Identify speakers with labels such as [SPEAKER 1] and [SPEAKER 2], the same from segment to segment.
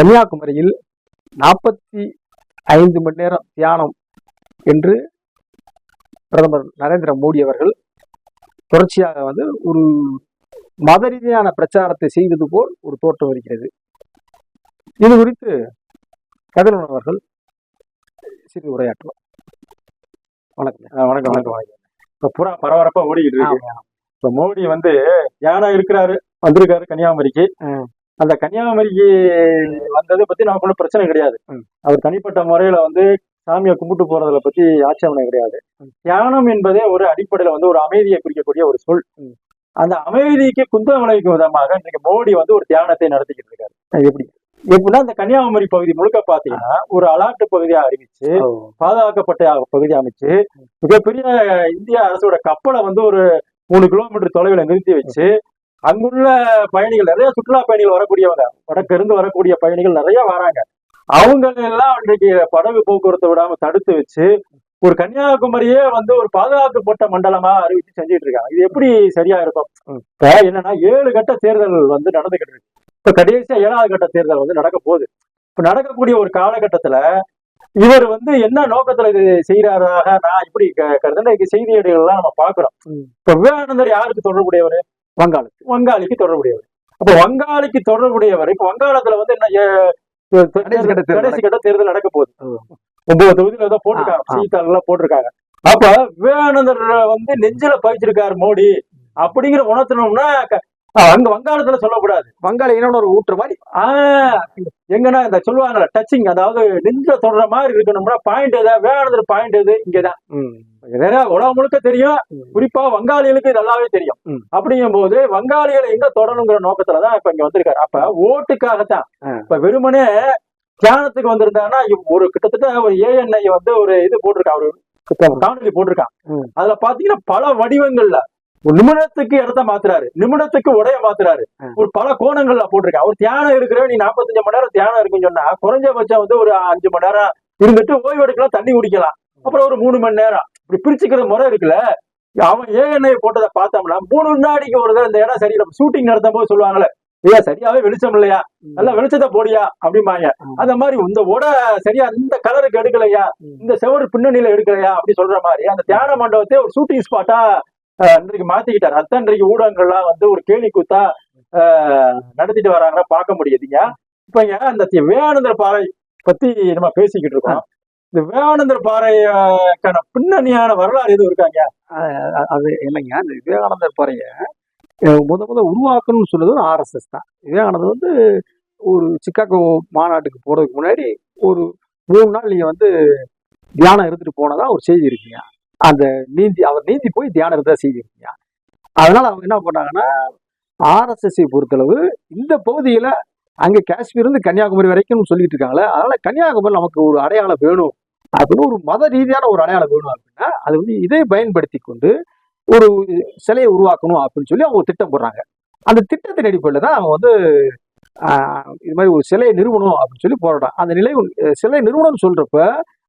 [SPEAKER 1] கன்னியாகுமரியில் நாற்பத்தி ஐந்து மணி நேரம் தியானம் என்று பிரதமர் நரேந்திர மோடி அவர்கள் தொடர்ச்சியாக வந்து ஒரு மத ரீதியான பிரச்சாரத்தை செய்வது போல் ஒரு தோற்றம் இருக்கிறது இது குறித்து கதிரவன் அவர்கள் சிறிது உரையாற்றுவார். வணக்கம்.
[SPEAKER 2] வணக்கம் வணக்கம் வணக்கம். இப்ப புறா பரபரப்பா ஓடிக்கிட்டு இருக்கு. இப்ப மோடி வந்து யாரா இருக்கிறாரு? வந்திருக்காரு கன்னியாகுமரிக்கு. அந்த கன்னியாகுமரிக்கு வந்ததை பத்தி நமக்கு ஒன்றும் பிரச்சனை கிடையாது. அவர் தனிப்பட்ட முறையில வந்து சாமியை கும்பிட்டு போறதுல பத்தி ஆட்சேபனை கிடையாது. தியானம் என்பதே ஒரு அடிப்படையில வந்து ஒரு அமைதியை குறிக்கக்கூடிய ஒரு சொல். அந்த அமைதிக்கு குந்தம் விளைவிக்கும் விதமாக இன்றைக்கு மோடி வந்து ஒரு தியானத்தை நடத்திக்கிட்டு இருக்காரு.
[SPEAKER 1] எப்படி?
[SPEAKER 2] எப்படின்னா இந்த கன்னியாகுமரி பகுதி முழுக்க பாத்தீங்கன்னா ஒரு அலாட்டு பகுதியா அறிவிச்சு பாதுகாக்கப்பட்ட பகுதி அமைச்சு மிகப்பெரிய இந்திய அரசோட கப்பலை வந்து ஒரு மூணு கிலோமீட்டர் தொலைவில் நிறுத்தி வச்சு அங்குள்ள பயணிகள் நிறைய சுற்றுலா பயணிகள் வரக்கூடியவங்க வடக்கு இருந்து வரக்கூடிய பயணிகள் நிறைய வராங்க. அவங்க எல்லாம் இன்றைக்கு படகு போக்குவரத்தை விடாம தடுத்து வச்சு ஒரு கன்னியாகுமரியே வந்து ஒரு பாதுகாக்கப்பட்ட மண்டலமா அறிவிச்சு செஞ்சுட்டு இருக்காங்க. இது எப்படி சரியா இருக்கும்? இப்ப என்னன்னா ஏழு கட்ட தேர்தல் வந்து நடந்துகிட்டு இருக்கு. இப்ப கடைசியா ஏழாவது கட்ட தேர்தல் வந்து நடக்க போகுது. இப்ப நடக்கக்கூடிய ஒரு காலகட்டத்துல இவர் வந்து என்ன நோக்கத்துல இது செய்யறாராக நான் இப்படி க- கருதுனா இங்க செய்தியேடுகள்லாம் நம்ம பாக்குறோம். இப்ப விவேகானந்தர் யாருக்கு தொடர்புடையவர்?
[SPEAKER 1] வங்காளத்துக்கு.
[SPEAKER 2] வங்காளிக்கு தொடர்புடையவர். அப்ப வங்காளிக்கு தொடர்புடையவர் இப்ப வங்காளத்துல வந்து என்ன
[SPEAKER 1] கடைசி கட்ட தேர்தல்
[SPEAKER 2] நடக்க போகுது. ஒன்பது தொகுதியில ஏதோ போட்டிருக்காங்க. செய்தித்தாள் எல்லாம் போட்டிருக்காங்க. அப்ப விவேகானந்தர் வந்து நெஞ்சில பயிச்சிருக்காரு மோடி. அப்படிங்கிற உணர்த்தணும்னா அங்க வங்காளத்துல சொல்லக்கூடாது.
[SPEAKER 1] வங்காள இனோட ஊட்டுற மாதிரி.
[SPEAKER 2] ஆஹ் எங்கன்னா இந்த சொல்லுவாங்கல்ல டச்சிங் அதாவது நெஞ்ச தொடர மாதிரி இருக்கணும்னா பாயிண்ட் எதா? விவேகானந்தர் பாயிண்ட் எது? இங்கதான். நிறைய உலகம் முழுக்க தெரியும். குறிப்பா வங்காளிகளுக்கு நல்லாவே தெரியும். அப்படிங்கும் போது வங்காளிகளை எங்க தொடரணுங்கிற நோக்கத்துலதான் இப்ப இங்க வந்திருக்காரு. அப்ப ஓட்டுக்காகத்தான். இப்ப வெறுமனே தியானத்துக்கு வந்திருந்தாருன்னா இவ் ஒரு கிட்டத்தட்ட ஒரு ஏஎன்ஐ வந்து ஒரு இது போட்டிருக்கான் ஒரு காணொலி போட்டிருக்கான். அதுல பாத்தீங்கன்னா பல வடிவங்கள்ல நிமிடத்துக்கு இடத்த மாத்துறாரு. நிமிடத்துக்கு உடைய மாத்துறாரு. ஒரு பல கோணங்கள்ல போட்டிருக்கான் ஒரு தியானம் இருக்கிற நீ 45 மணி நேரம் தியானம் இருக்குன்னு சொன்னா குறைஞ்சபட்சம் வந்து ஒரு அஞ்சு மணி நேரம் இருந்துட்டு ஓய்வு எடுக்கலாம் தண்ணி குடிக்கலாம். அப்புறம் ஒரு மூணு மணி நேரம். இப்படி பிரிச்சுக்கிற முறை இருக்குல்ல. அவன் ஏஎன்ஐ போட்டதை பார்த்தோம்னா மூணு வினாடிக்கு ஒரு தடவை இந்த இடம் சரி நம்ம ஷூட்டிங் நடத்தும் போது சொல்லுவாங்கல்ல ஐயா சரியாவே வெளிச்சம் இல்லையா? நல்லா வெளிச்சத்தை போடியா? அப்படிம்பாங்க. அந்த மாதிரி இந்த உட சரியா இந்த கலருக்கு எடுக்கலையா. இந்த செவரு பின்னணியில எடுக்கலையா? அப்படி சொல்ற மாதிரி அந்த தியான மண்டபத்தை ஒரு ஷூட்டிங் ஸ்பாட்டா இன்றைக்கு மாத்திக்கிட்டாரு. அதான் இன்றைக்கு ஊடகங்கள்லாம் வந்து ஒரு கேள்வி கூத்தா நடத்திட்டு வராங்கன்னா பார்க்க முடியுதுங்க. இப்ப அந்த தி- விவேகானந்தர் பாறை பத்தி நம்ம பேசிக்கிட்டு இருக்கோம். இந்த விவேகானந்தர் பாறைக்கான பின்னணியான வரலாறு எதுவும் இருக்காங்க?
[SPEAKER 1] அது இல்லைங்க. அந்த விவேகானந்தர் பாறைய முத முத உருவாக்கணும்னு சொன்னது ஒரு ஆர்எஸ்எஸ் தான். விவேகானந்தர் வந்து ஒரு சிக்காகோ மாநாட்டுக்கு போறதுக்கு முன்னாடி ஒரு மூணு நாள் நீங்க வந்து தியானம் இருந்துட்டு போனதா ஒரு செய்தி இருக்குங்க. அந்த நீந்தி அவர் நீந்தி போய் தியானத்தை இருந்தா அதனால அவங்க என்ன பண்ணாங்கன்னா ஆர்எஸ்எஸ்ஐ பொறுத்தளவு இந்த பகுதியில அங்க காஷ்மீர் இருந்து கன்னியாகுமரி வரைக்கும் சொல்லிட்டு இருக்காங்களே அதனால கன்னியாகுமரி நமக்கு ஒரு அடையாளம் வேணும். அப்படின்னு ஒரு மத ரீதியான ஒரு அடையாளம் வேணும் அப்படின்னா அது வந்து இதை பயன்படுத்தி கொண்டு ஒரு சிலையை உருவாக்கணும் அப்படின்னு சொல்லி அவங்க திட்டம் போடுறாங்க. அந்த திட்டத்தின் அடிப்படையில் தான் அவங்க வந்து இது மாதிரி ஒரு சிலையை நிறுவனம் அப்படின்னு சொல்லி போராட்டம். அந்த நிலை சிலை நிறுவனம் சொல்றப்ப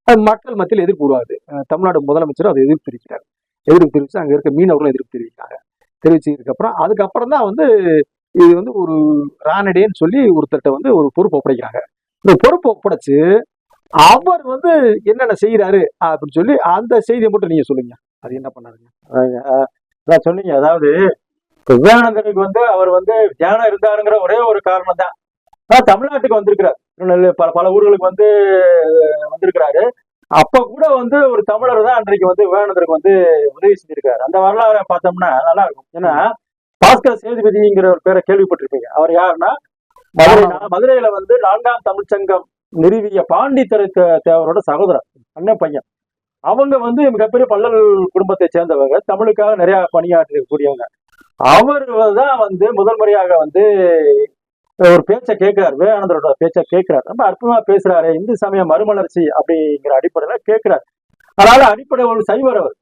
[SPEAKER 1] அது மக்கள் மத்தியில் எதிர்ப்பு உருவாகுது. தமிழ்நாடு முதலமைச்சரும் அதை எதிர்ப்பு தெரிவிக்கிறார் எதிர்ப்பு தெரிவிச்சு அங்கே இருக்க மீனவர்களும் எதிர்ப்பு தெரிவிக்கிறாங்க. தெரிவிச்சதுக்கப்புறம் அதுக்கப்புறம் தான் வந்து இது வந்து ஒரு ராணடேன்னு சொல்லி ஒருத்தர்கிட்ட வந்து ஒரு பொறுப்பு ஒப்படைக்கிறாங்க. இந்த பொறுப்பு ஒப்படைச்சு அவர் வந்து என்னென்ன செய்யறாரு அப்படின்னு சொல்லி அந்த செய்தியை மட்டும் நீங்க சொல்லுங்க. அது என்ன பண்ணாருங்க?
[SPEAKER 2] நான் சொன்னீங்க. அதாவது விவேகானந்தனுக்கு விவேகானந்தருக்கு வந்து அவர் வந்து தியானம் இருந்தாருங்கிற ஒரே ஒரு காரணம் தான் தமிழ்நாட்டுக்கு வந்திருக்கிறார். பல பல ஊர்களுக்கு வந்து வந்திருக்கிறாரு. அப்ப கூட வந்து ஒரு தமிழர் தான் அன்றைக்கு வந்து விவேகானந்தருக்கு வந்து உதவி செஞ்சிருக்காரு. அந்த வரலாறை பார்த்தோம்னா நல்லா இருக்கும். ஏன்னா பாஸ்கர் சேதுபதிங்கிற ஒரு பேரை கேள்விப்பட்டிருப்பீங்க. அவர் யாருன்னா மதுரை மதுரையில வந்து நான்காம் தமிழ்ச்சங்கம் நிறுவிய பாண்டித்தர தேவரோட சகோதரர் அண்ணன் பையன். அவங்க வந்து மிகப்பெரிய பல்லல் குடும்பத்தை சேர்ந்தவங்க. தமிழுக்காக நிறைய பணியாற்றக்கூடியவங்க. அவர் தான் வந்து முதல் முறையாக வந்து ஒரு பேச்சை கேட்கிறார் விவேகானந்தரோட பேச்சை கேட்கிறார். ரொம்ப அற்புதமா பேசுறாரு. இந்து சமய மறுமலர்ச்சி அப்படிங்கிற அடிப்படையில கேட்கிறார். அதனால அடிப்படை ஒரு சைவர் அவர்.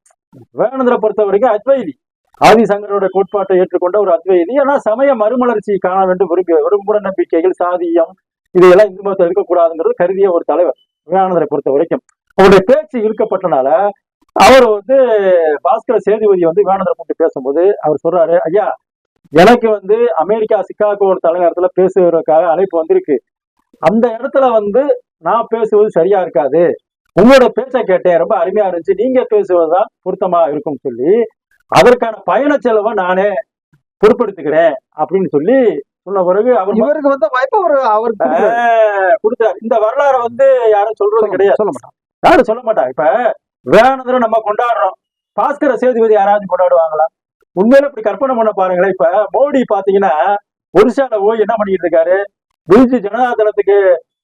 [SPEAKER 2] விவேகானந்தரை பொறுத்த வரைக்கும் அத்வைதி. ஆதிசங்கரோட கோட்பாட்டை ஏற்றுக்கொண்ட ஒரு அத்வைதி. ஆனா சமய மறுமலர்ச்சி காண வேண்டும் விரும்பி ஒரு மூட நம்பிக்கைகள் சாதியம் இதையெல்லாம் இந்து மதத்தில் இருக்கக்கூடாதுங்கிறது கருதிய ஒரு தலைவர் விவேகானந்தரை பொறுத்த வரைக்கும். அவருடைய பேச்சு இழுக்கப்பட்டனால அவர் வந்து பாஸ்கர சேதுபதி வந்து விவேகானந்தரை கூப்பிட்டு பேசும்போது அவர் சொல்றாரு ஐயா எனக்கு வந்து அமெரிக்கா சிக்காகோ தலைநகரத்துல பேசுவதற்காக அழைப்பு வந்திருக்கு. அந்த இடத்துல வந்து நான் பேசுவது சரியா இருக்காது. உங்களோட பேச்ச கேட்டேன். ரொம்ப அருமையா இருந்துச்சு. நீங்க பேசுவதுதான் பொருத்தமா இருக்கும்னு சொல்லி அதற்கான பயண செலவை நானே பொறுப்பெடுத்துக்கிறேன் அப்படின்னு சொல்லி சொன்ன பிறகு அவர்
[SPEAKER 1] இவருக்கு வந்த வாய்ப்பு அவர்.
[SPEAKER 2] ஆஹ் கொடுத்தாரு. இந்த வரலாறை வந்து யாரும் சொல்றது கிடையாது.
[SPEAKER 1] சொல்ல மாட்டான்
[SPEAKER 2] யாரும் சொல்ல மாட்டாங்க இப்ப விவேகானந்தரை நம்ம கொண்டாடுறோம். பாஸ்கர சேதுபதி யாராவது கொண்டாடுவாங்களா? உண்மையில இப்படி கற்பனை பண்ண பாருங்களேன். இப்ப மோடி பாத்தீங்கன்னா ஒரிசால போய் என்ன பண்ணிட்டு இருக்காரு? பிஜு ஜனதா தளத்துக்கு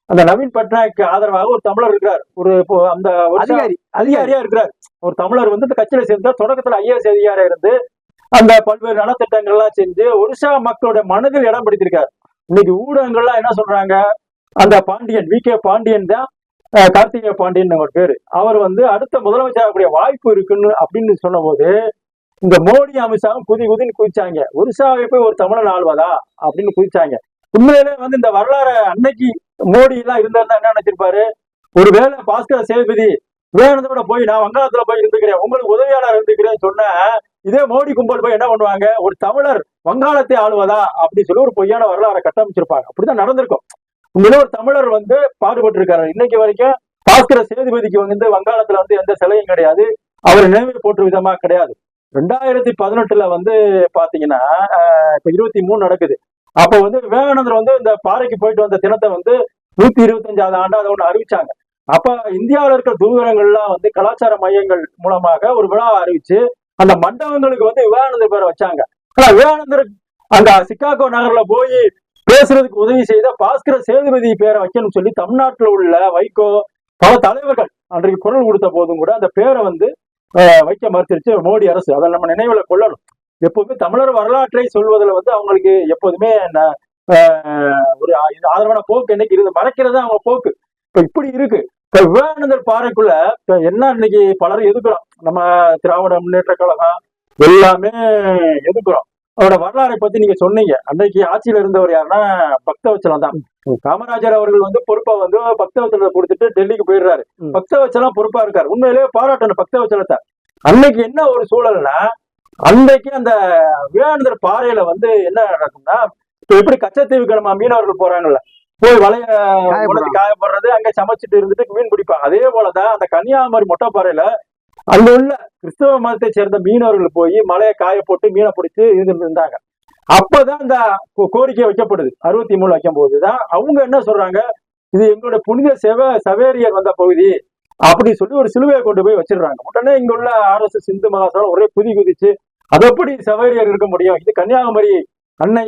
[SPEAKER 2] அந்த நவீன் பட்நாயக்கு ஆதரவாக ஒரு தமிழர் இருக்கிறார். ஒரு இப்போ அந்த
[SPEAKER 1] அதிகாரி
[SPEAKER 2] அதிகாரியா இருக்கிறார். ஒரு தமிழர் வந்து இந்த கட்சியில சேர்ந்த தொடக்கத்துல ஐஏஎஸ் அதிகாரியா இருந்து அந்த பல்வேறு நலத்திட்டங்கள்லாம் செஞ்சு ஒரிசா மக்களோட மனதில் இடம் பிடித்திருக்காரு. இன்னைக்கு ஊடகங்கள்லாம் என்ன சொல்றாங்க? அந்த பாண்டியன் வி கே பாண்டியன் தான் அஹ், கார்த்திகேய பாண்டியன் ஒரு பேரு. அவர் வந்து அடுத்த முதலமைச்சர் ஆகக்கூடிய வாய்ப்பு இருக்குன்னு அப்படின்னு சொன்னபோது இந்த மோடி அமித்ஷாவும் குதி குதின்னு குதிச்சாங்க. ஒரிசாவை போய் ஒரு தமிழன் ஆள்வதா அப்படின்னு குதிச்சாங்க. உண்மையிலே வந்து இந்த வரலாறு அன்னைக்கு மோடி எல்லாம் இருந்தாருந்தா என்ன நினைச்சிருப்பாரு? ஒருவேளை பாஸ்கர சேதுபதி விவேகானந்தோட போய் நான் வங்காளத்துல போய் இருந்துக்கிறேன் உங்களுக்கு உதவியாளர் இருந்துக்கிறேன் சொன்ன இதே மோடி கும்பல் போய் என்ன பண்ணுவாங்க? ஒரு தமிழர் வங்காளத்தை ஆளுவதா? அப்படின்னு சொல்லி ஒரு பொய்யான வரலாறை கட்டமைச்சிருப்பாங்க. அப்படிதான் நடந்திருக்கும். உண்மையில ஒரு தமிழர் வந்து பாடுபட்டு இருக்காரு இன்னைக்கு வரைக்கும் பாஸ்கர சேதுபதிக்கு வந்து வங்காளத்துல வந்து எந்த சிலையும் கிடையாது. அவர் நினைவு போற்று விதமா கிடையாது. ரெண்டாயிரத்தி பதினெட்டுல வந்து பாத்தீங்கன்னா இப்ப இருபத்தி மூணு நடக்குது. அப்ப வந்து விவேகானந்தர் வந்து இந்த பாறைக்கு போயிட்டு வந்த தினத்தை வந்து நூத்தி இருபத்தஞ்சாவது ஆண்டு அதை ஒண்ணு அறிவிச்சாங்க. அப்ப இந்தியாவில இருக்கிற தூதரங்கள்லாம் வந்து கலாச்சார மையங்கள் மூலமாக ஒரு விழாவை அறிவிச்சு அந்த மண்டபங்களுக்கு வந்து விவேகானந்தர் பேரை வச்சாங்க. ஆனா விவேகானந்தர் அந்த சிக்காகோ நகர்ல போய் பேசுறதுக்கு உதவி செய்த பாஸ்கர சேதுபதி பேரை வைக்கணும்னு சொல்லி தமிழ்நாட்டில் உள்ள வைகோ பல தலைவர்கள் அன்றைக்கு குரல் கொடுத்த போதும் கூட அந்த பேரை வந்து வைக்க மறுத்துருச்சு. மோடி அரசு. அதை நம்ம நினைவுல கொள்ளணும். எப்போதுமே தமிழர் வரலாற்றை சொல்வதில் வந்து அவங்களுக்கு எப்போதுமே ஒரு ஆதரவான போக்கு என்னைக்கு இருந்து மறைக்கிறது அவங்க போக்கு. இப்ப இப்படி இருக்கு. இப்ப விவேகானந்தர் பாறைக்குள்ள இப்ப என்ன இன்னைக்கு பலரும் எதுக்குறோம் நம்ம திராவிட முன்னேற்ற கழகம் எல்லாமே எதுக்குறோம் அவரோட வரலாறை பத்தி நீங்க சொன்னீங்க. அன்றைக்கு ஆட்சியில இருந்தவர் யாருன்னா பக்தவச்சலம் தான். காமராஜர் அவர்கள் வந்து பொறுப்பை வந்து பக்தவச்சலத்தை கொடுத்துட்டு டெல்லிக்கு போயிடுறாரு. பக்தவச்சலம் பொறுப்பா இருக்காரு. உண்மையிலேயே பாராட்டணும் பக்தவச்சலத்தை. அன்னைக்கு என்ன ஒரு சூழல்னா அன்றைக்கு அந்த விவேகானந்தர் பாறையில வந்து என்ன நடக்கும்னா இப்ப எப்படி கச்சத்தீவுக்கு நம்ம மீனவர்கள் போறாங்கல்ல போய் வலைய காயப்படுறது அங்க சமைச்சிட்டு இருந்துட்டு மீன் பிடிப்பாங்க அதே போலதான் அந்த கன்னியாகுமரி மொட்டைப்பாறையில அங்க உள்ள கிறிஸ்தவ மதத்தை சேர்ந்த மீனவர்கள் போய் மலையை காய போட்டு மீனை பிடிச்சி இருந்துட்டு இருந்தாங்க. அப்பதான் இந்த கோரிக்கை வைக்கப்படுது. அறுபத்தி மூணு வைக்கும் போதுதான் அவங்க என்ன சொல்றாங்க? இது எங்களோட புனித செவ சவேரியர் வந்த பகுதி அப்படி சொல்லி ஒரு சிலுவையை கொண்டு போய் வச்சிடுறாங்க. உடனே இங்க உள்ள ஆர்எஸ்எஸ் இந்து மகாசபை ஒரே குதி குதிச்சு அது எப்படி சவேரியர் இருக்க முடியும்? இது கன்னியாகுமரி அன்னை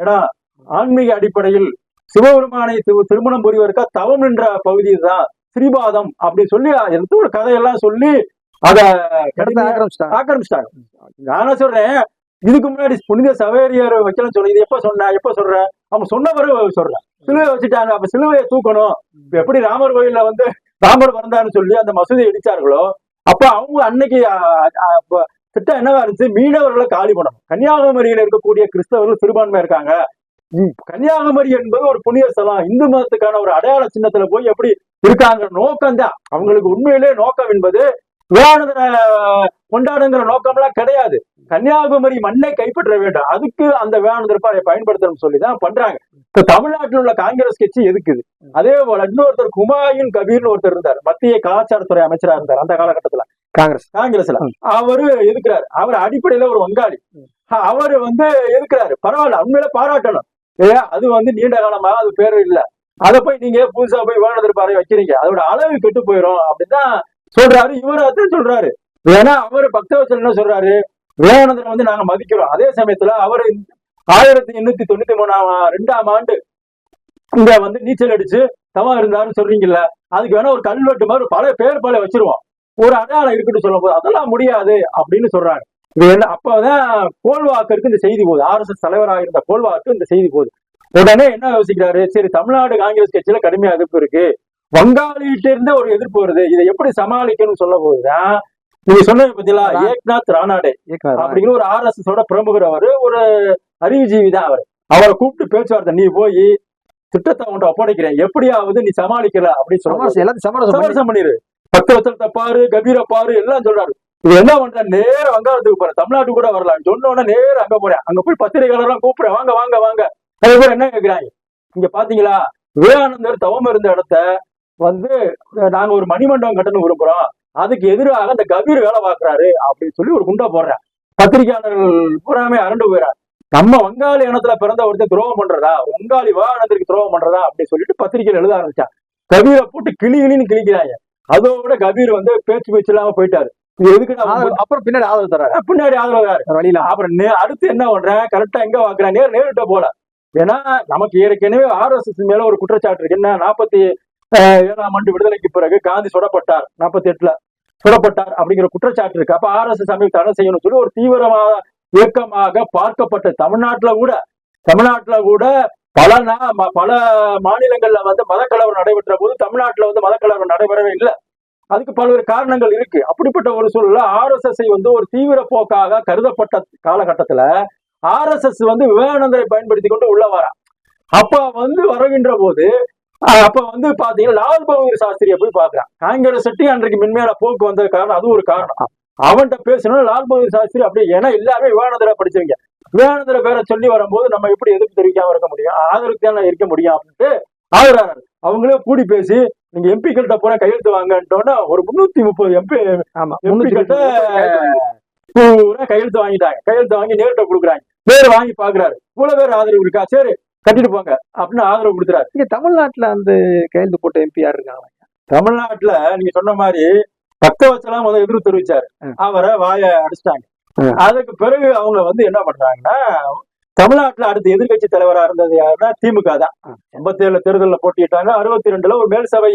[SPEAKER 2] இடம் ஆன்மீக அடிப்படையில் சிவபெருமானை திருமணம் புரிவதற்கா தவம் நின்ற பகுதி தான் ஸ்ரீபாதம் அப்படி சொல்லி எடுத்து ஒரு கதையெல்லாம் சொல்லி அத
[SPEAKER 1] ஆக்கிரமிச்சிட்டாங்க.
[SPEAKER 2] ஆக்கிரமிச்சிட்டாங்க. நானே சொல்றேன் இதுக்கு முன்னாடி புனித சவேரியர் வைக்கலன்னு சொல்லி இது எப்ப சொன்ன எப்ப சொல்ற? அவங்க சொன்ன பிறகு சொல்றேன். சிலுவை வச்சுட்டாங்க அப்ப சிலுவையை தூக்கணும். எப்படி ராமர் கோயில்ல வந்து ராமர் வந்தான்னு சொல்லி அந்த மசூதியை இடிச்சார்களோ அப்ப அவங்க அன்னைக்கு திட்டம் என்னவா இருந்துச்சு? மீனவர்களை காலி பண்ணணும். கன்னியாகுமரியில இருக்கக்கூடிய கிறிஸ்தவர்கள் சிறுபான்மை இருக்காங்க. கன்னியாகுமரி என்பது ஒரு புனித ஸ்தலம். இந்து மதத்துக்கான ஒரு அடையாள சின்னத்துல போய் எப்படி இருக்காங்க நோக்கம் தான் அவங்களுக்கு உண்மையிலே நோக்கம் என்பது விவேகானந்தரை கொண்டாடுங்கிற நோக்கம்லாம் கிடையாது. கன்னியாகுமரி மண்ணை கைப்பற்ற வேண்டும். அதுக்கு அந்த விவேகானந்தர் பாறையை பயன்படுத்தணும்னு சொல்லி தான் பண்றாங்க. இப்ப தமிழ்நாட்டில் உள்ள காங்கிரஸ் கட்சி எதுக்குது அதே போல இன்னொருத்தர் குமாயூன் கபீர்னு ஒருத்தர் இருந்தார். மத்திய கலாச்சாரத்துறை அமைச்சரா இருந்தார் அந்த காலகட்டத்துல.
[SPEAKER 1] காங்கிரஸ்.
[SPEAKER 2] காங்கிரஸ்ல. அவரு எதுக்குறாரு? அவர் அடிப்படையில ஒரு வங்காளி. அவரு வந்து எதுக்குறாரு? பரவாயில்ல உண்மையில பாராட்டணும். அது வந்து நீண்ட காலமாக அது பேரு இல்ல. அதை போய் நீங்க புதுசா போய் வேணுதர் பாறை வைக்கிறீங்க. அதோட அளவு கெட்டு போயிடும் அப்படிதான் சொல்றாரு. இவர் அதான் சொல்றாரு. ஏன்னா அவரு பக்தவச்சல் என்ன சொல்றாரு? விவேகானந்தரை வந்து நாங்க மதிக்கிறோம். அதே சமயத்துல அவர் ஆயிரத்தி எண்ணூத்தி தொண்ணூத்தி மூணாம் ரெண்டாம் ஆண்டு இங்க வந்து நீச்சல் அடிச்சு தவம் இருந்தாருன்னு சொல்றீங்கல்ல அதுக்கு வேணா ஒரு கல்வெட்டு மாதிரி பல பழைய பேர் பழைய வச்சிருவோம். ஒரு அடையாளம் இருக்குன்னு சொல்லும் போது அதெல்லாம் முடியாது அப்படின்னு சொல்றாங்க இது என்ன அப்பதான் கோல்வாக்கருக்கு இந்த செய்தி போகுது. ஆர்எஸ்எஸ் தலைவராக இருந்த கோல்வாக்கு இந்த செய்தி போகுது. உடனே என்ன யோசிக்கிறாரு? சரி தமிழ்நாடு காங்கிரஸ் கட்சியில கடுமையா எதிர்ப்பு இருக்கு. வங்காளிகிட்ட இருந்து ஒரு எதிர்ப்பு வருது. இதை எப்படி சமாளிக்கணும்னு சொல்ல போதுதான் நீங்க சொன்னது பத்திலா ஏக்நாத் ரானாடே அப்படிங்கிற ஒரு ஆர்எஸ்எஸ் ஓட பிரமுகர் அவரு ஒரு அறிவுஜீவி தான் அவர். அவரை கூப்பிட்டு பேச்சுவார்த்தை நீ போய் திட்டத்தை உன்ட்ட ஒப்படைக்கிறேன். எப்படியாவது நீ சமாளிக்கல அப்படின்னு சொல்ல
[SPEAKER 1] சமரசம் எல்லாத்தையும் சமரசம் பண்ணி
[SPEAKER 2] சமரசம் பண்ணிரு. பத்து வருஷத்தை பாரு கபீர பாரு எல்லாம் சொல்றாரு. இது என்ன பண்ற நேர வங்காளத்துக்கு போறேன். தமிழ்நாட்டுக்கு கூட வரலாம். சொன்ன உடனே நேர அங்க போறேன். அங்க போய் பத்திரிகையாளர்லாம் கூப்பிடுறேன். வாங்க வாங்க வாங்க. நிறைய பேர் என்ன கேட்கிறாங்க இங்க பாத்தீங்களா? விவேகானந்தர் தவம் இருந்த இடத்த வந்து நாங்க ஒரு மணிமண்டபம் கட்டணும் விரும்புறோம். அதுக்கு எதிராக அந்த கபீர் வேலை பாக்குறாரு அப்படின்னு சொல்லி ஒரு குண்டா போடுறேன் பத்திரிகையாளர்கள் பூராமே அரண்டு போயிறாரு நம்ம வங்காளி இனத்துல பிறந்த ஒருத்தர் துரோகம் பண்றதா? வங்காளி விவேகானந்தருக்கு துரோகம் பண்றதா? அப்படின்னு சொல்லிட்டு பத்திரிகையில் எழுத ஆரம்பிச்சான் கபீரை போட்டு கிளி கிளின்னு கிழிக்கிறாங்க. அதோட கபீர் வந்து பேச்சு பேச்சு இல்லாம போயிட்டாரு.
[SPEAKER 1] ஆதரவு- அப்புறம் பின்னாடி ஆதரவு தர்றாரு.
[SPEAKER 2] பின்னாடி ஆதரவாரு
[SPEAKER 1] வேற வழியில
[SPEAKER 2] அப்புறம் அடுத்து என்ன பண்றேன் கரெக்டா எங்க பாக்குறேன் நேர் நேரிட்ட போல. ஏன்னா நமக்கு ஏற்கனவே ஆர்எஸ்எஸ் மேல ஒரு குற்றச்சாட்டு இருக்கு. என்ன நாற்பத்தி ஏழாம் ஆண்டு விடுதலைக்கு பிறகு காந்தி சுடப்பட்டார் நாற்பத்தி எட்டுல சுடப்பட்டார் அப்படிங்கிற குற்றச்சாட்டு இருக்கு. அப்ப ஆர்எஸ்எஸ் அமைப்பு தடை செய்யணும்னு சொல்லி ஒரு தீவிரமான இயக்கமாக பார்க்கப்பட்ட தமிழ்நாட்டுல கூட தமிழ்நாட்டுல கூட பல பல மாநிலங்கள்ல வந்து மதக்கலவரம் நடைபெற்ற போது தமிழ்நாட்டுல வந்து மதக்கலவரம் நடைபெறவே இல்லை. அதுக்கு பல்வேறு காரணங்கள் இருக்கு. அப்படிப்பட்ட ஒரு சூழல்ல ஆர்எஸ்எஸ் வந்து ஒரு தீவிர போக்காக கருதப்பட்ட காலகட்டத்துல ஆர்எஸ்எஸ் வந்து விவேகானந்தரை பயன்படுத்தி கொண்டு உள்ள வரா. அப்ப வந்து வருகின்ற போது அப்ப வந்து பாத்தீங்கன்னா லால் பகதூர் சாஸ்திரியை போய் பாக்குறான் காங்கிரஸ் சட்டி அன்றைக்கு மின்மேல போக்கு வந்தது காரணம் அது ஒரு காரணம். அவன்கிட்ட பேசணும் லால் பகதூர் சாஸ்திரி அப்படியே ஏன்னா எல்லாருமே விவேகானந்தரை படிச்சவங்க. விவேகானந்தரை பேரை சொல்லி வரும்போது நம்ம எப்படி எதிர்ப்பு தெரிவிக்காம இருக்க முடியும்? ஆதரவு தானே இருக்க முடியும் அப்படின்ட்டு ஆதரவு அவங்களே கூடி பேசி நீங்க எம்பிக்கள்கிட்ட போற கையெழுத்து வாங்கன்ட்டோன்னா ஒரு முன்னூத்தி முப்பது எம்பி
[SPEAKER 1] ஆமா
[SPEAKER 2] எம்பி
[SPEAKER 1] முன்னூத்தி
[SPEAKER 2] கிட்ட
[SPEAKER 1] இருபத்தி
[SPEAKER 2] பூரா கையெழுத்து வாங்கிட்டாங்க. கையெழுத்து வாங்கி நேரிட்ட கொடுக்குறாங்க. பேர் வாங்கி பாக்குறாரு. இவ்வளவு பேர் ஆதரவு இருக்கா? சரி கட்டிட்டு போங்க அப்படின்னு ஆதரவு கொடுக்குறாரு
[SPEAKER 1] இங்க தமிழ்நாட்டுல வந்து கையெழுத்து போட்ட எம்பி யார் இருக்காங்க?
[SPEAKER 2] தமிழ்நாட்டுல நீங்க சொன்ன மாதிரி பக்க வச்சலாம் முதல் எதிர்ப்பு தெரிவிச்சாரு. அவரை வாய அடிச்சிட்டாங்க. அதுக்கு பிறகு அவங்க வந்து என்ன பண்றாங்கன்னா தமிழ்நாட்டுல அடுத்த எதிர்க்கட்சி தலைவரா இருந்தது யாருன்னா திமுக தான். எண்பத்தி ஏழுல தேர்தலில் போட்டிட்டாங்க அறுபத்தி ரெண்டுல ஒரு மேல் சபை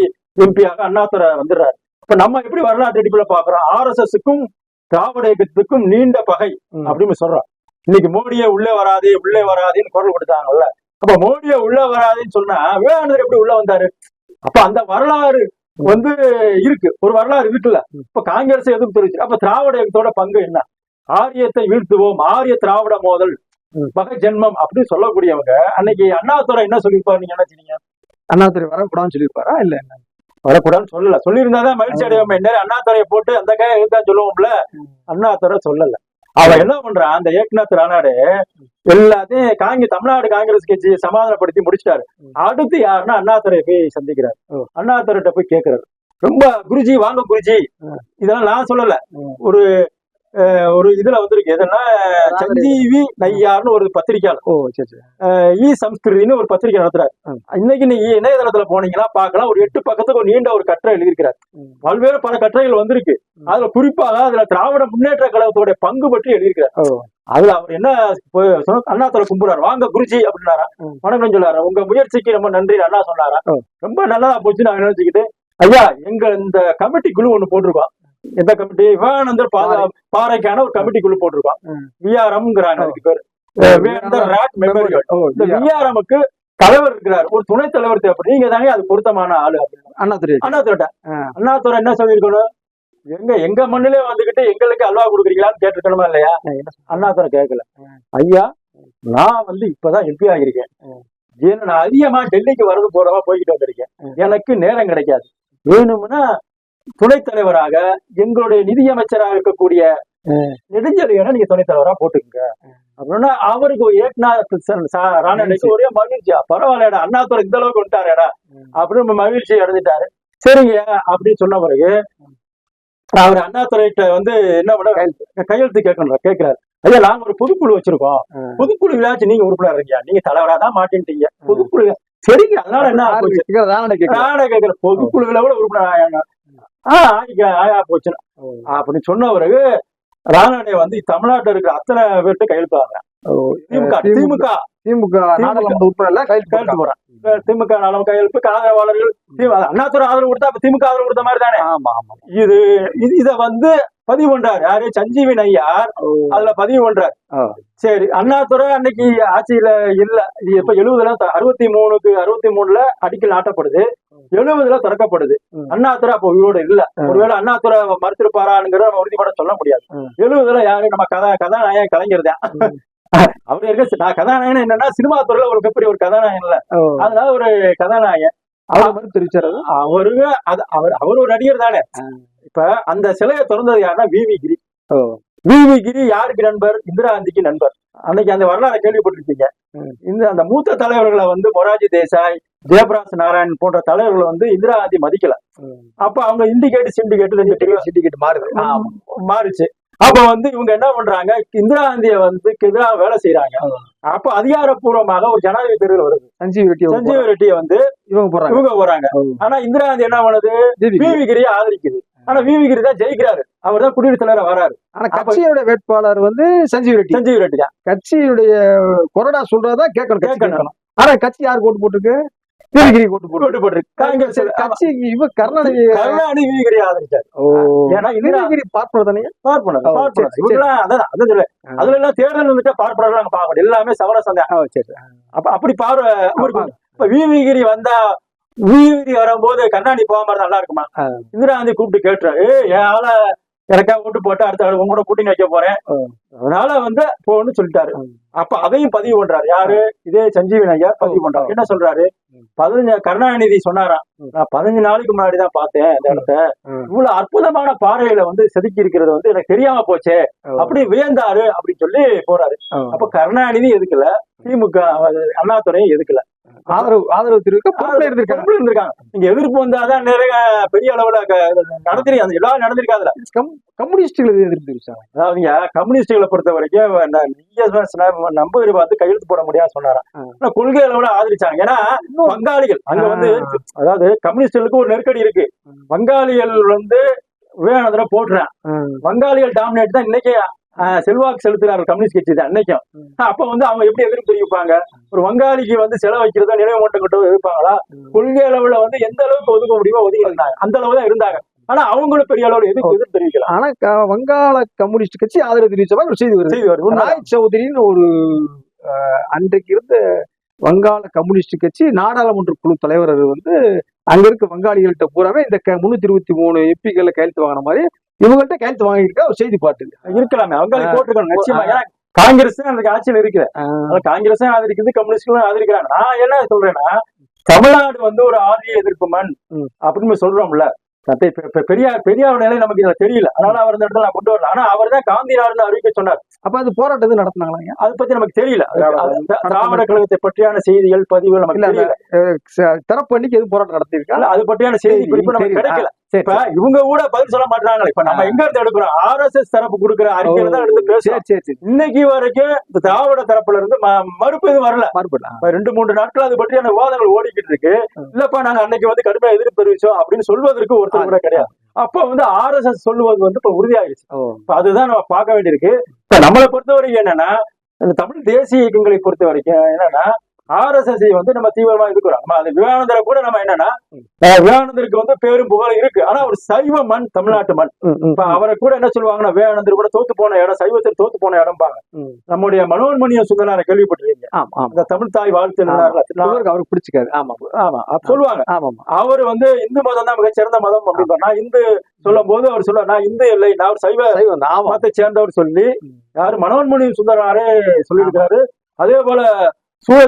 [SPEAKER 2] எம்பியாக அண்ணாதுரை வந்துடுறாரு. இப்ப நம்ம எப்படி வரலாற்று அடிப்புல பாக்குறோம் ஆர்எஸ்எஸ்க்கும் திராவிட இயக்கத்துக்கும் நீண்ட பகை. அப்படின்னு சொல்றோம். இன்னைக்கு மோடியே உள்ளே வராதே உள்ளே வராதேன்னு குரல் கொடுத்தாங்கல்ல. அப்ப மோடியே உள்ள வராதேன்னு சொன்னா விவேகானந்தர் எப்படி உள்ள வந்தாரு? அப்ப அந்த வரலாறு வந்து இருக்கு. ஒரு வரலாறு இருக்குல்ல. இப்ப காங்கிரஸ் எதுவும் தெரிவிச்சு? அப்ப திராவிட இயக்கத்தோட பங்கு என்ன? ஆரியத்தை வீழ்த்துவோம். ஆரிய திராவிட மோதல்.
[SPEAKER 1] ம்.
[SPEAKER 2] பகை ஜென்மம் அப்படின்னு சொல்லக்கூடியவங்க அன்னைக்கு அண்ணாதுரை என்ன சொல்லியிருப்பாரு நீங்க நினைச்சீங்க?
[SPEAKER 1] அண்ணாதுரை வரக்கூடாதுன்னு சொல்லியிருப்பாரா? இல்ல
[SPEAKER 2] வரக்கூடாதுன்னு சொல்லல. சொல்லியிருந்தாதான் மகிழ்ச்சி அடைவோம். என்ன அண்ணாதுரையை போட்டு அந்த கை எழுதான் சொல்லுவோம்ல. அண்ணாதுரை சொல்லல. அவ என்ன பண்றான் அந்த ஏக்நாத் ராணாடு எல்லாத்தையும் காங்கி தமிழ்நாடு காங்கிரஸ் கட்சியை சமாதானப்படுத்தி முடிச்சிட்டாரு. அடுத்து யாருன்னா அண்ணாதுரையை போய் சந்திக்கிறார்.
[SPEAKER 1] ஓ.
[SPEAKER 2] அண்ணாதுரைட்ட போய் கேட்கிறாரு ரொம்ப குருஜி வாங்க குருஜி. இதெல்லாம் நான் சொல்லல. ஒரு ஒரு இதுல வந்திருக்கு. எதுன்னா சஞ்சீவி நையார்னு ஒரு பத்திரிக்கையாளர்.
[SPEAKER 1] ஓ சரி சரி.
[SPEAKER 2] இ சம்ஸ்கிருதினு ஒரு பத்திரிக்கை நடத்துறாரு. இன்னைக்கு நீங்க இணையதளத்துல போனீங்கன்னா பார்க்கலாம். ஒரு எட்டு பக்கத்துக்கு ஒரு நீண்ட ஒரு கட்டுரை எழுதியிருக்கிறார். பல்வேறு பல கட்டுரைகள் வந்திருக்கு. அதுல குறிப்பாக அதுல திராவிட முன்னேற்ற கழகத்தோட பங்கு பற்றி எழுதியிருக்கிறார். அதுல அவர் என்ன அண்ணாத்துல கும்புறாரு வாங்க குருஜி அப்படின்னாரா. வணக்கம் சொல்லாரு உங்க முயற்சிக்கு ரொம்ப நன்றி அண்ணா சொன்னாரா. ரொம்ப நல்லதா போச்சு நான் நினைச்சுக்கிட்டு ஐயா எங்க இந்த கமிட்டி குழு ஒண்ணு போட்டிருக்கோம். எந்த கமிட்டி விவேகானந்தர் பாறைக்கான ஒரு கமிட்டி குழு போட்டிருக்கோம்
[SPEAKER 1] ம்.
[SPEAKER 2] விஆர்எம்ங்கிறாங்க. அதுக்கு பேரு. Rod memorial. இந்த? விஆர்எம்க்கு தலைவர் இருக்கிறார். ஒரு துணைத் தலைவர் தேவைப்படும். நீங்க தாங்க அது பொருத்தமான ஆளு அப்படின்னு.
[SPEAKER 1] அண்ணாதுரை
[SPEAKER 2] அண்ணாதுரை
[SPEAKER 1] ஆ.
[SPEAKER 2] அண்ணாதுரை என்ன சொல்லியிருக்கணும்? எங்க எங்க மண்ணிலே வந்துகிட்டு எங்களுக்கு அல்வா கொடுக்குறீங்களான்னு கேட்டிருக்கணுமா இல்லையா? அண்ணாதுரை கேட்கல. ஐயா நான் வந்து இப்பதான் எம்பி ஆகியிருக்கேன். ஏன்னா நான் அதிகமா டெல்லிக்கு வரது போறவா போய்கிட்டு வந்திருக்கேன். எனக்கு நேரம் கிடைக்காது. வேணும்னா துணைத் தலைவராக எங்களுடைய நிதியமைச்சராக இருக்கக்கூடிய நெடுஞ்செழியனை நீங்க துணைத் தலைவரா போட்டுக்கங்க. அப்படின்னா அவருக்கு ச- ராணனுக்கு ஒரே மகிழ்ச்சியா? பரவாயில்லடா அண்ணாதுரை இந்த அளவுக்கு வந்துட்டாரேடா. அப்படின்னு மகிழ்ச்சி அடைஞ்சிட்டாரு. சரிங்க அப்படின்னு சொன்ன பிறகு அவர் அண்ணாதுரைகிட்ட வந்து என்ன பண்ண கையெழுத்து. கேட்கணும் கேட்கிறாரு. ஐயா நாங்க ஒரு பொதுக்குழு வச்சிருக்கோம்.
[SPEAKER 1] ஆ.
[SPEAKER 2] பொதுக்குழுவிலாச்சும் நீங்க உறுப்பினர் இருக்கீங்க. நீங்க தலைவரா தான் மாட்டேன்ட்டீங்க. பொதுக்குழு சரிங்க அதனால என்ன பொதுக்குழுவில கூட உறுப்பினர் போச்சு அப்படின்னு சொன்ன பிறகு ராணாடே வந்து தமிழ்நாட்டுல இருக்கிற அத்தனை பேர்கிட்ட கையெழுத்து வாங்குறேன். திமுக திமுக.
[SPEAKER 1] திமுக. நாடாளுமன்ற உறுப்பினர் கையெழுத்து
[SPEAKER 2] கையெழுத்து
[SPEAKER 1] போட்டாங்க.
[SPEAKER 2] போறேன் திமுக நலம் கையெழுத்து ஆதரவாளர்கள் அண்ணாதுரை ஆதரவு கொடுத்தா திமுக ஆதரவு கொடுத்த மாதிரி தானே?
[SPEAKER 1] ஆமா ஆமா.
[SPEAKER 2] இது இது வந்து பதிவு பண்றாரு யாரு? சஞ்சீவன் ஐயார். அதுல பதிவு பண்றாரு. சரி அண்ணாதுரை அன்னைக்கு ஆட்சியில இல்ல. இப்ப எழுபதுல? அறுபத்தி மூணுக்கு அறுபத்தி மூணுல அடிக்கல் நாட்டப்படுது. எழுபதுல திறக்கப்படுது.
[SPEAKER 1] ம்.
[SPEAKER 2] அண்ணாதுரை அப்ப உயிரோட இல்ல. ஒருவேளை அண்ணாதுரை மறுத்திருப்பாராங்கிற நம்ம உறுதிப்பட சொல்ல முடியாது. எழுபதுல யாரு? நம்ம கதா கதாநாயகன் கலைஞர் தான். அவர் இருக்க. நான் கதாநாயகன் என்னன்னா சினிமா துறையில ஒரு பெரிய ஒரு கதாநாயகன் இல்ல. அதனால ஒரு கதாநாயகன்.
[SPEAKER 1] அவர் மாதிரி தெரிவிச்சாரு.
[SPEAKER 2] அவருங்க அது அவர் அவர் ஒரு நடிகர் தானே. இப்ப அந்த சிலையை திறந்தது யாருன்னா வி வி கிரி.
[SPEAKER 1] ஓ
[SPEAKER 2] விவி கிரி யாருக்கு நண்பர்? இந்திரா காந்திக்கு நண்பர். அன்னைக்கு அந்த வரலாறை கேள்விப்பட்டிருப்பீங்க. இந்த அந்த மூத்த தலைவர்களை வந்து மொராஜி தேசாய் ஜெயபிரகாஷ் நாராயண் போன்ற தலைவர்களை வந்து இந்திரா காந்தி மதிக்கல. அப்ப அவங்க இண்டிகேட் சிண்டிகேட்
[SPEAKER 1] சிண்டிகேட் மாறுது.
[SPEAKER 2] மாறுச்சு. அப்ப வந்து இவங்க என்ன பண்றாங்க? இந்திரா காந்திய வந்து எதிராக வேலை செய்யறாங்க அப்ப அதிகாரப்பூர்வமாக ஒரு ஜனாதிபதி தேர்தல் வருது.
[SPEAKER 1] சஞ்சீவ் ரெட்டி
[SPEAKER 2] சஞ்சீவ் ரெட்டியை வந்து
[SPEAKER 1] இவங்க போறாங்க.
[SPEAKER 2] இவங்க போறாங்க. ஆனா இந்திரா காந்தி என்ன பண்ணுது?
[SPEAKER 1] DDP.
[SPEAKER 2] விவி கிரியை ஆதரிக்குது. ஆனா விவி கிரி தான் ஜெயிக்கிறாரு. அவர் தான் குடியரசுத் தலைவரா வராரு.
[SPEAKER 1] ஆனா கட்சியோட வேட்பாளர் வந்து சஞ்சீவ் ரெட்டி.
[SPEAKER 2] சஞ்சீவ் ரெட்டி தான்.
[SPEAKER 1] கட்சியினுடைய கொறடா சொல்றதா கேட்கணும்
[SPEAKER 2] கேட்கணும்.
[SPEAKER 1] ஆனா கட்சி யாருக்கு ஓட்டு போட்டிருக்கு? தேவகிரி ஓட்டு போட்டு
[SPEAKER 2] போட்டு போட்டிருக்கு. காங்கிரஸ்
[SPEAKER 1] கட்சி இவ கருணாநிதி
[SPEAKER 2] கருணாநிதி விவி கிரியை ஆதரிச்சாரு ஏன்னா இந்திரா
[SPEAKER 1] தேவகிரி பார்ப்பது தானே?
[SPEAKER 2] பார்ப்பனர் பார்ப்பனர். இவங்களாம் அதான் அதான் சொல்ல. அதுல எல்லாம் தேர்தல் வந்துட்டா பார்ப்பனர் நாங்க பார்க்கணும் எல்லாமே சமரசம் தான்.
[SPEAKER 1] சரி.
[SPEAKER 2] அப்ப அப்படி உண்டு. இப்ப விவிகிரி வந்தா விவிகிரி வரும்போது கண்ணாடி போகாம நல்லா இருக்குமா. இந்திரா காந்தி கூப்பிட்டு கேட்டுறாரு. "ஏய், என் ஆள எனக்கா கூட்டு போட்டு அடுத்த ஆளு உங்க கூட கூட்டணி வைக்க போறேன். அதனால வந்து போன்னு சொல்லிட்டாரு. அப்ப அதையும் பதிவு பண்றாரு. யாரு? இதே சஞ்சீவன் ஐயா பதிவு பண்றாரு. என்ன சொல்றாரு. பதினஞ்சு கருணாநிதி சொன்னாராம். நான் பதினஞ்சு நாளைக்கு முன்னாடி தான் பார்த்தேன் இந்த இடத்த. இவ்வளவு அற்புதமான பாறையில வந்து செதுக்கி இருக்கிறது வந்து எனக்கு தெரியாம போச்சே. அப்படி வியந்தாரு. அப்படின்னு சொல்லி போறாரு. அப்ப கருணாநிதி எதுக்கல? திமுக அஹ், அண்ணாதுரையும் எதுக்கல?
[SPEAKER 1] ஆதரவு ஆதரவு தெரிவிக்க பொறுப்புல இருந்திருக்காங்க.
[SPEAKER 2] பொறுப்புல இருந்திருக்காங்க. நீங்க எதிர்ப்பு வந்தாதான் நிறைய பெரிய அளவுல நடந்திரி அந்த எல்லாம் நடந்திருக்காதுல.
[SPEAKER 1] கம்- கம்யூனிஸ்டுகள் எதிர்ப்பு தெரிவிச்சாங்க?
[SPEAKER 2] கம்யூனிஸ்டுகளை பொறுத்த வரைக்கும் நம்பர் பார்த்து கையெழுத்து போட முடியாது சொன்னாராம்.
[SPEAKER 1] ஆ.
[SPEAKER 2] ஆனா கொள்கை அளவுல ஆதரிச்சாங்க. ஏன்னா பங்காளிகள் அங்க வந்து அதாவது கம்யூனிஸ்டுகளுக்கு ஒரு நெருக்கடி இருக்கு. பங்காளிகள் வந்து விவேகானந்தரை போட்டுறேன் வங்காளிகள் டாமினேட் தான் இன்னைக்கு செல்வாக்கு செலுத்துறாரு கம்யூனிஸ்ட் கட்சி தான் இன்னைக்கும்
[SPEAKER 1] ம்.
[SPEAKER 2] அப்ப வந்து அவங்க எப்படி எதிர்ப்பு தெரிவிப்பாங்க? ஒரு வங்காளிக்கு வந்து செலவு வைக்கிறதோ நினைவு மட்டம் கட்டோ எதிர்ப்பாங்களா கொள்கை அளவுல வந்து எந்த அளவுக்கு ஒதுக்க முடியுமோ ஒதுக்கி இருந்தாங்க. அந்த அளவு தான் இருந்தாங்க. ஆனா அவங்களும் பெரிய அளவுல எதிர்ப்பு எதிர்ப்பு தெரிவிக்கல.
[SPEAKER 1] ஆனா வங்காள கம்யூனிஸ்ட் கட்சி ஆதரவு தெரிவிச்ச மாதிரி ஒரு செய்தி வருது.
[SPEAKER 2] செய்தி வருது. உண்மைதான்.
[SPEAKER 1] ராய் சௌத்ரின்னு ஒரு அன்றைக்கு இருந்த வங்காள கம்யூனிஸ்ட் கட்சி நாடாளுமன்ற குழு தலைவர் வந்து அங்க இருக்க வங்காளிகள்கிட்ட பூராமே இந்த முன்னூத்தி இருபத்தி மூணு எம்பிக்கள்ல கையெழுத்து வாங்கின மாதிரி இவங்கள்ட்ட கையெழுத்து ஒரு செய்தி பாட்டு
[SPEAKER 2] இருக்கலாமே.
[SPEAKER 1] ஆ.
[SPEAKER 2] போட்டுருக்கணும் நிச்சயமா. ஏன்னா காங்கிரஸ் அன்றைக்கு ஆட்சியில் இருக்குது காங்கிரஸும் ஆதரிக்குது கம்யூனிஸ்டுகளும் ஆதரிக்கிறாங்க. நான் என்ன சொல்றேன்னா தமிழ்நாடு வந்து ஒரு ஆரிய எதிர்ப்பு மண். அப்படின்னு சொல்றோம்ல. பெரியார் பெரியார் நிலை நமக்கு இதுல தெரியல. அதனால அவர் இந்த இடத்துல நான் கொண்டு வரல. ஆனா அவர் தான் காந்தி நாடுன்னு அறிவிக்க சொன்னார்.
[SPEAKER 1] அப்ப அது போராட்டம் எதுவும் நடத்தினாங்களா
[SPEAKER 2] அதை பத்தி நமக்கு தெரியல. திராவிட கழகத்தை பற்றியான செய்திகள் பதிவுகள் நமக்கு
[SPEAKER 1] அந்த-
[SPEAKER 2] தெரியல.
[SPEAKER 1] திறப்பு அன்னைக்கு எதுவும் போராட்டம் நடத்தியிருக்கா?
[SPEAKER 2] இல்ல, அது பற்றியான செய்தி குறிப்பு நமக்கு. கிடைக்கல. இப்ப இவங்க கூட பதில் சொல்ல மாட்டாங்களே இப்ப நம்ம. எங்க இருந்து எடுக்கிறோம்? ஆர்எஸ்எஸ் தரப்பு கொடுக்குற அறிக்கையில தான் எடுத்து பேசுறோம். இன்னைக்கு வரைக்கும் இந்த திராவிட தரப்புல இருந்து மறுப்பு எதுவும் வரல. இப்ப ரெண்டு மூன்று நாட்கள் அது பற்றியான விவாதங்கள் ஓடிக்கிட்டு இருக்கு. இல்லப்பா நாங்க அன்னைக்கு வந்து கடுமையா எதிர்ப்பு தெரிவிச்சோம் அப்படின்னு சொல்வதற்கு ஒருத்தர் கூட கிடையாது. அப்ப வந்து ஆர்எஸ்எஸ் சொல்லுவது வந்து இப்ப உறுதியாகிடுச்சு. அதுதான் நம்ம பார்க்க வேண்டியிருக்கு. இப்ப நம்மளை பொறுத்த வரைக்கும் என்னன்னா இந்த தமிழ் தேசிய இயக்கங்களை பொறுத்த வரைக்கும் என்னன்னா ஆர்எஸ்எஸ் வந்து நம்ம தீவிரமா இருக்கிறோம் நம்ம அது விவேகானந்தரை கூட நம்ம என்னன்னா விவேகானந்தருக்கு வந்து பேரும் புகழும் இருக்கு. ஆனா ஒரு சைவ மண் தமிழ்நாட்டு மண். இப்ப அவரை கூட என்ன சொல்லுவாங்கன்னா விவேகானந்தர் கூட தோத்து போன இடம் சைவத்தில் தோத்து போன இடம்பாங்க.
[SPEAKER 1] ம்.
[SPEAKER 2] நம்முடைய மனோன்மணியம் சுந்தராரை கேள்விப்பட்டிருக்கீங்க இந்த தமிழ் தாய் வாழ்த்து
[SPEAKER 1] அவருக்கு பிடிச்சிக்காது ஆமா
[SPEAKER 2] ஆமா. சொல்லுவாங்க.
[SPEAKER 1] ஆமா
[SPEAKER 2] அவர் வந்து இந்து மதம் தான் மிகச்சிறந்த மதம் அப்படின்னு நான் இந்து சொல்லும் போது அவர் சொல்ல நான் இந்து இல்லை. நான் ஒரு சைவ மதத்தை சேர்ந்தவர் சொல்லி. யாரு மனோன்மணி சுந்தராரே சொல்லியிருக்காரு அதே போல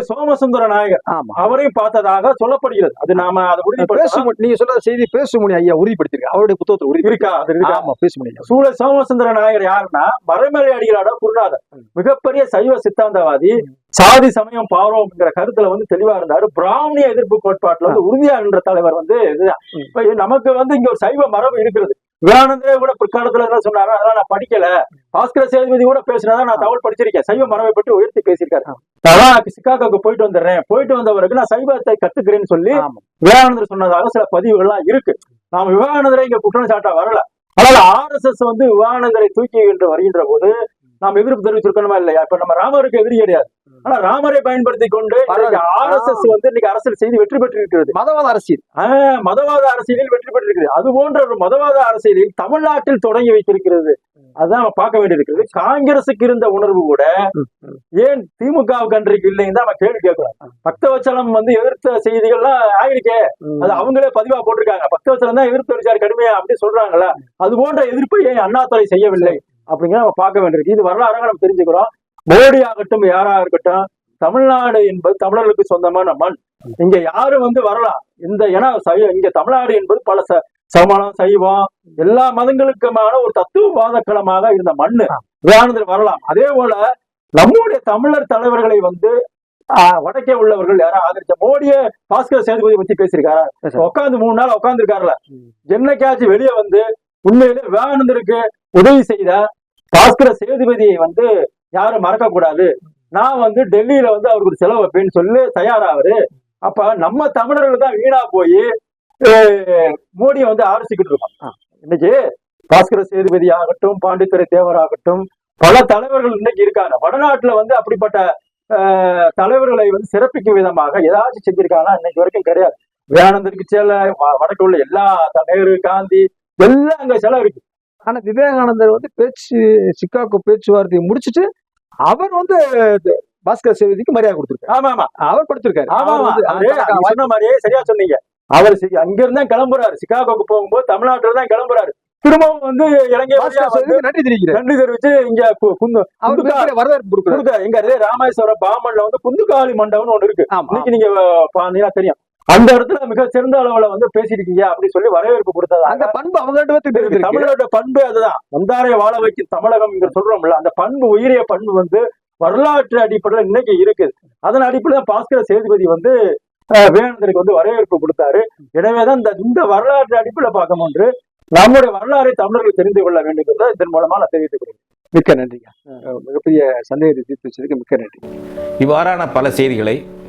[SPEAKER 2] சோமசுந்தர நாயகர். அவரையும் பார்த்ததாக சொல்லப்படுகிறது. அது நாம அதை உறுதிப்படுத்த
[SPEAKER 1] நீங்க சொல்ற செய்தி பேசுமணி ஐயா உறுதிப்படுத்திருக்காரு. அவருடைய புத்தகத்துல உறுதி
[SPEAKER 2] இருக்கா? அது இருக்கா?
[SPEAKER 1] ஆமா பேசுமணி
[SPEAKER 2] சூழ சோமசுந்தர நாயகர் யாருன்னா மறைமலை அடிகளோட குருநாதர். மிகப்பெரிய சைவ சித்தாந்தவாதி. சாதி சமயம் பாவம்ங்கிற கருத்துல வந்து தெளிவா இருந்தாரு. பிராமணிய எதிர்ப்பு கோட்பாட்டுல வந்து உறுதியா நின்ற தலைவர் வந்து இதுதான் நமக்கு வந்து இங்க ஒரு சைவ மரபு இருக்கிறது. விவேகானந்தரே கூட பிற்காலத்துல என்ன சொன்னாரு அதெல்லாம் நான் படிக்கல. பாஸ்கர சேதுபதி கூட பேசினதா நான் தகவல் படிச்சிருக்கேன். சைவ மரபை பற்றி உயர்த்தி பேசியிருக்காரு. நான் சிக்காகோக்கு போயிட்டு வந்துடுறேன். போயிட்டு வந்தவருக்கு நான் சைவத்தை கத்துக்கிறேன்னு சொல்லி விவேகானந்தர் சொன்னதாக சில பதிவுகள்லாம் இருக்கு. நாம விவேகானந்தரை இங்க குற்றம் சாட்டா வரல. அதனால ஆர்எஸ்எஸ் வந்து விவேகானந்தரை தூக்கி என்று வருகின்ற போது நாம் எதிர்ப்பு தெரிவிச்சிருக்கணுமா இல்லையா? இப்ப நம்ம ராமருக்கு எதிரி கிடையாது. ஆனா ராமரை பயன்படுத்தி கொண்டு. ஆர்எஸ்எஸ் வந்து இன்னைக்கு அரசியல் செய்து வெற்றி பெற்றிருக்கிறது.
[SPEAKER 1] மதவாத அரசியல்.
[SPEAKER 2] மதவாத அரசியலில் வெற்றி பெற்றிருக்கிறது. அது போன்ற ஒரு மதவாத அரசியலில் தமிழ்நாட்டில் தொடங்கி வைத்திருக்கிறது. அதுதான் நம்ம பார்க்க வேண்டியிருக்கிறது. காங்கிரசுக்கு இருந்த உணர்வு கூட ஏன் திமுகவுக்கு அன்றைக்கு இல்லைன்னு தான் நம்ம கேள்வி கேட்கிறோம். பக்தவச்சலம் வந்து எதிர்த்த செய்திகள்லாம் ஆயிருக்கே அது அவங்களே பதிவா போட்டிருக்காங்க. பக்தவச்சலம் தான் தெரிவிச்சார் கடுமையா அப்படி சொல்றாங்கல்ல. அது போன்ற எதிர்ப்பை ஏன் அண்ணாதுரை செய்யவில்லை? அப்படிங்கிற நம்ம பார்க்க வேண்டியிருக்கு. இது வரலாறாக நம்ம தெரிஞ்சுக்கிறோம். மோடி ஆகட்டும் யாரா இருக்கட்டும் தமிழ்நாடு என்பது தமிழர்களுக்கு சொந்தமான மண். இங்க யாரும் வந்து வரலாம் இந்த ஏன்னா இங்க தமிழ்நாடு என்பது பல ச- சமணம் சைவம் எல்லா மதங்களுக்குமான ஒரு தத்துவவாத களமாக இருந்த மண்ணு விவேகானந்தர் வரலாம். அதே போல நம்முடைய தமிழர் தலைவர்களை வந்து வடக்கே உள்ளவர்கள் யாரும் ஆதரிச்ச மோடியே பாஸ்கர சேதுபதி பத்தி பேசியிருக்காரா. உட்காந்து மூணு நாள்
[SPEAKER 1] ம்.
[SPEAKER 2] என்னைக்காச்சும் வெளியே வந்து உண்மையிலே விவேகானந்தருக்கு உதவி செய்த பாஸ்கர சேதுபதியை வந்து யாரும் மறக்க கூடாது நான் வந்து டெல்லியில வந்து அவருக்கு ஒரு செலவு வைப்பேன்னு சொல்லி தயாராவாரு அப்ப நம்ம தமிழர்கள் தான் வீணா போய் மோடியை வந்து ஆலோசிக்கிட்டு இருக்கோம். இன்னைக்கு பாஸ்கர சேதுபதி ஆகட்டும் பாண்டித்துறை தேவர் ஆகட்டும் பல தலைவர்கள் இன்னைக்கு இருக்காங்க. வடநாட்டுல வந்து அப்படிப்பட்ட தலைவர்களை வந்து சிறப்பிக்கும் விதமாக ஏதாச்சும் செஞ்சிருக்காங்கன்னா இன்னைக்கு வரைக்கும் கிடையாது. விவேகானந்தருக்கு சில வடக்கு உள்ள எல்லா த- நேரு காந்தி எல்லாம் அங்க சிலை இருக்கு
[SPEAKER 1] ஆனா விவேகானந்தர் வந்து பேச்சு சிக்காகோ பேச்சுவார்த்தையை முடிச்சிட்டு அவர் வந்து பாஸ்கர் சேவதிக்கு மரியாதை கொடுத்திருக்காரு.
[SPEAKER 2] ஆமா ஆமா.
[SPEAKER 1] அவர் கொடுத்திருக்காரு
[SPEAKER 2] ஆமா ஆமா. சொன்ன மாதிரியே சரியா சொன்னீங்க. அவர் அங்க இருந்தா கிளம்புறாரு. சிகாகோக்கு போகும்போது தமிழ்நாட்டுல தான் கிளம்புறாரு. திரும்பவும் வந்து இலங்கை
[SPEAKER 1] நன்றி தெரிவிக்கிறார்
[SPEAKER 2] நன்றி தெரிவிச்சு இங்க குந்து
[SPEAKER 1] வரவேற்பு கொடுக்கிறார்.
[SPEAKER 2] கொடுக்க எங்க ராமேஸ்வரம் பாமன்ல வந்து குந்துக்காளி மண்டபம்னு ஒண்ணு இருக்கு. இன்னைக்கு நீங்க பாத்தீங்கன்னா தெரியும். அந்த இடத்துல மிக சிறந்த அளவுல வந்து பேசிருக்கீங்க அப்படின்னு சொல்லி வரவேற்பு கொடுத்ததா
[SPEAKER 1] அந்த பண்பு இருக்கு
[SPEAKER 2] தமிழோட பண்பு அதுதான். வந்தாரை வாழ வைக்கும் தமிழகம் இங்க சொல்றோம்ல அந்த பண்பு உயரிய பண்பு வந்து வரலாற்று அடிப்படையில் இன்னைக்கு இருக்குது. அதன் அடிப்படையில் பாஸ்கர சேதுபதி வந்து விவேகானந்தருக்கு வந்து வரவேற்பு கொடுத்தாரு. எனவேதான் இந்த இந்த வரலாற்று அடிப்படையில் பார்க்கும் ஒன்று நம்முடைய வரலாறை தமிழர்கள் தெரிந்து கொள்ள வேண்டும் என்பதை இதன் மூலமா நான் தெரிவித்துக் கொள்கிறேன்.
[SPEAKER 1] மிக்க நன்றிங்க. மிகப்பெரிய சந்தேகத்தை தீர்த்து வச்சதுக்கு மிக்க நன்றி.
[SPEAKER 3] இவ்வாறான பல செய்திகளை